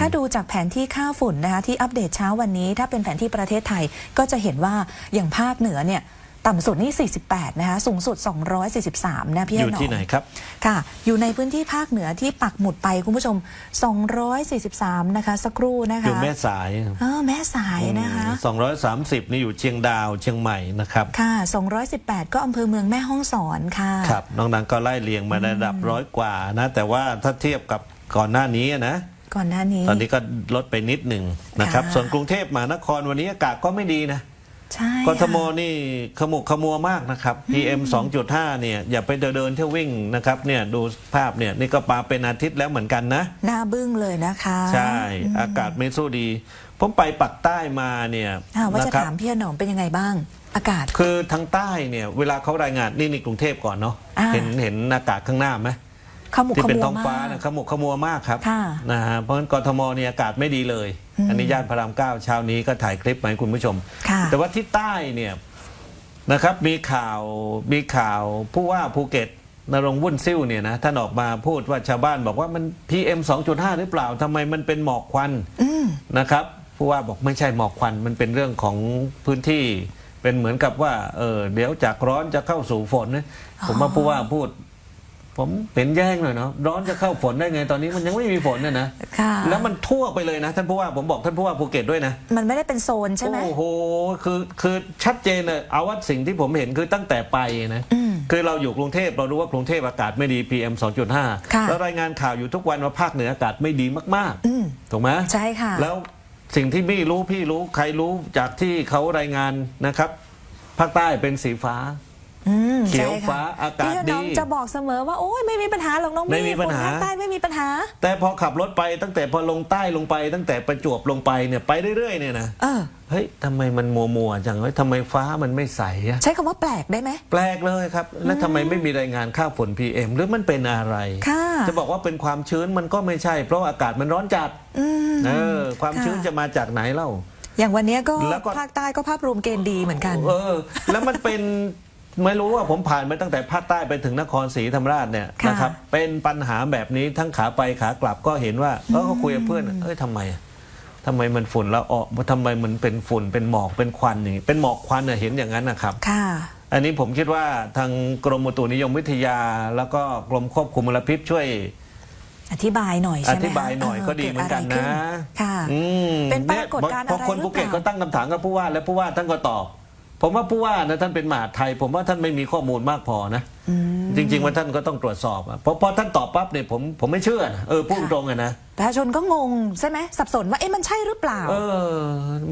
ถ้าดูจากแผนที่ค่าฝุ่นนะคะที่อัปเดตเช้าวันนี้ ถ้าเป็นแผนที่ประเทศไทยก็จะเห็นว่าอย่างภาคเหนือเนี่ยต่ำสุดนี่ 48 นะคะ สูงสุด 243 นะพี่อยู่หนอที่ไหนครับ ค่ะ อยู่ในพื้นที่ภาคเหนือที่ปักหมุดไปคุณผู้ชม 243 นะคะ สักครู่นะคะ อยู่แม่สายเออแม่สายนะคะสองร้อยสามสิบนี่อยู่เชียงดาวเชียงใหม่นะครับ ค่ะ 218 ก็อำเภอเมืองแม่ฮ่องสอนค่ะ ครับ น้องดังก็ไล่เรียงมาระดับร้อยกว่านะ แต่ว่าถ้าเทียบกับก่อนหน้านี้นะ ก่อนหน้านี้ ตอนนี้ก็ลดไปนิดหนึ่งนะครับค่ะส่วนกรุงเทพมหานครวันนี้อากาศก็ไม่ดีนะใช่กทมค่ะนี่ขมุกขมัวมากนะครับ PM 2.5 เนี่ย อย่าไปเดินเที่ยววิ่งนะครับเนี่ยดูภาพเนี่ยนี่ก็ปาเป็นอาทิตย์แล้วเหมือนกันนะหน้าบึ้งเลยนะคะ ใช่ อากาศไม่สู้ดี ผมไปปักใต้มาเนี่ยอ่าว่าจะนะครับถามพี่หนอมเป็นยังไงบ้าง อากาศ คือทางใต้เนี่ย เวลาเขารายงานนี่ในกรุงเทพก่อนเนาะอ่าเห็นเห็นอากาศข้างหน้าไหม ขมุกที่ขเป็นมัวท้องฟ้ามากนะขมุกขมัวมากครับค่ะนะฮะเพราะฉะนั้นกทมเนี่ยอากาศไม่ดีเลย อันนี้ย่านพระรามเก้าเช้านี้ก็ถ่ายคลิปมาให้คุณผู้ชม ค่ะแต่ว่าที่ใต้เนี่ยนะครับมีข่าวมีข่าวผู้ว่าภูเก็ตนรงค์วุ่นซิ่วเนี่ยนะท่านออกมาพูดว่าชาวบ้านบอกว่ามัน PM 2.5 หรือเปล่าทำไมมันเป็นหมอกควันอืมนะครับผู้ว่าบอกไม่ใช่หมอกควันมันเป็นเรื่องของพื้นที่เป็นเหมือนกับว่าเออเดี๋ยวจากร้อนจะเข้าสู่ฝนนะผมว่าผู้ว่าพูด ผมเป็นแย่งหน่อยเนาะร้อนจะเข้าฝนได้ไงตอนนี้มันยังไม่มีฝนนะนะค่ะแล้วมันทั่วไปเลยนะท่านผู้ว่าผมบอกท่านผู้ว่าภูเก็ตด้วยนะมันไม่ได้เป็นโซนใช่ไหมโอ้โหคือคือชัดเจนเลยเอาว่าสิ่งที่ผมเห็นคือตั้งแต่ไปนะอืมคือเราอยู่กรุงเทพเรารู้ว่ากรุงเทพอากาศไม่ดี PM ค่ะ2.5 แล้วรายงานข่าวอยู่ทุกวันว่าภาคเหนืออากาศไม่ดีมากอืมๆถูกไหมใช่ค่ะ แล้วสิ่งที่พี่รู้พี่รู้ใครรู้จากที่เขารายงานนะครับ ภาคใต้เป็นสีฟ้า อืมเขียวใช่ค่ะฟ้าอากาศพี่น้องดี จะบอกเสมอว่าโอ้ยไม่มีปัญหาหรอกน้องไม่มีปัญหา ฝนภาคใต้ไม่มีปัญหา แต่พอขับรถไปตั้งแต่พอลงใต้ลงไป ตั้งแต่ประจวบลงไปเนี่ยไปเรื่อยๆเนี่ยนะเออ เฮ้ยทำไมมันมัวมัวๆจังเฮ้ยทำไมฟ้ามันไม่ใสอะใช้คำว่าแปลกได้ไหม แปลกเลยครับ แล้วทำไมไม่มีรายงานค่าฝุ่น PM หรือมันเป็นอะไร ค่ะ จะบอกว่าเป็นความชื้นมันก็ไม่ใช่ เพราะว่าอากาศมันร้อนจัดอืม เออความชื้นค่ะจะมาจากไหนเล่า อย่างวันเนี้ยก็แล้วก็ ภาคใต้ก็ภาพรวมเกณฑ์ดีเหมือนกัน เออ แล้วมันเป็น ไม่รู้ว่าผมผ่านมาตั้งแต่ภาคใต้ไปถึงนครศรีธรรมราชเนี่ยค่ะ นะครับเป็นปัญหาแบบนี้ทั้งขาไปขากลับก็เห็นว่าเออเขาคุยกับเพื่อนเอ้ยทำไมอะทำไมมันฝุ่นละอองทำไมมันเป็นฝุ่นเป็นหมอกเป็นควันอย่างนี้เป็นหมอกควันเนี่ยเห็นอย่างนั้นนะครับ ค่ะ อันนี้ผมคิดว่าทางกรมอุตุนิยมวิทยา แล้วก็กรมควบคุมมลพิษช่วย อธิบายหน่อยอใช่ไหมธิบายหน่อยก็ดีเหมือนกันนะค่ะ อืมเป็นปรากฏการณ์พออะไรคนหรือภูเก็ตเปล่าก็ตั้งคำถามกับผู้ว่าและผู้ว่าท่านก็ตอบ ผมว่าผู้ว่านะท่านเป็นมหาดไทย ผมว่าท่านไม่มีข้อมูลมากพอนะอืมจริง ๆ ว่าท่านก็ต้องตรวจสอบอะเพราะพอท่านตอบปั๊บเนี่ยผมผมไม่เชื่อนะเออพูดตรงอะนะประชาชนก็งงใช่ไหมสับสนว่าเอ๊ะมันใช่หรือเปล่า เออ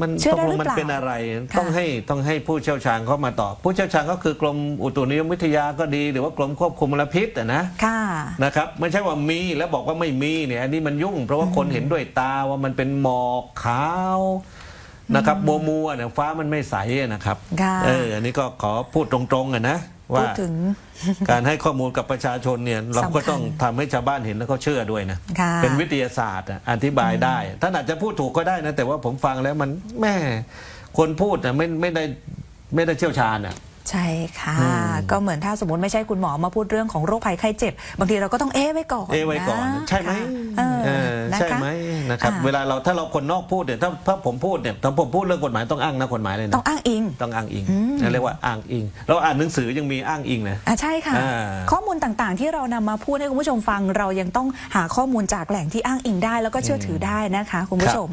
มันเชื่อตกได้ลหรืงอมันเปล่าเป็นอะไรค่ะต้องให้ต้องให้ผู้เชี่ยวชาญเข้ามาตอบผู้เชี่ยวชาญก็คือกรมอุตุนิยมวิทยาก็ดีหรือว่ากรมควบคุมมลพิษอะนะค่ะ นะครับไม่ใช่ว่ามีแล้วบอกว่าไม่มีเนี่ยอันนี้มันยุ่ง เพราะว่าคนเห็นด้วยตาว่ามันเป็นหมอกขาว นะครับมัวมัวๆเนี่ยฟ้ามันไม่ใสอะนะครับค่ะเอออันนี้ก็ขอพูดตรงๆอะนะพูว่าดถึง การให้ข้อมูลกับประชาชนเนี่ยเราก็สำคัญต้องทำให้ชาวบ้านเห็นแล้วเขาเชื่อด้วยนะค่ะ เป็นวิทยาศาสตร์อะอธิบายได้ท่านอาจจะพูดถูกก็ได้นะแต่ว่าผมฟังแล้วมันแม่คนพูดนะไม่ไม่ได้ไม่ได้เชี่ยวชาญอะ ใช่ค่ะ อืม ก็เหมือนถ้าสมมติไม่ใช่คุณหมอมาพูดเรื่องของโรคภัยไข้เจ็บ บางทีเราก็ต้องเอ๊ะไว้ก่อนเอะไว้ก่อนนะใช่ไหมค่ะเออเออนะคะ ใช่ไหมนะครับ อ่า เวลาเราถ้าเราคนนอกพูดเนี่ยถ้าถ้าผมพูดเนี่ยถ้าผมพูดเรื่องกฎหมายต้องอ้างนะกฎหมายเลยต้นะองอ้างอิง ต้องอ้างอิงอืม เรียกว่าอ้างอิง เราอ่านหนังสือยังมีอ้างอิงนะ อะใช่ค่ะ อ่าข้อมูลต่างๆ ที่เรานำมาพูดให้คุณผู้ชมฟัง เรายังต้องหาข้อมูลจากแหล่งที่อ้างอิงได้ แล้วก็เชื่อถือได้นะคะคุณผู้ชม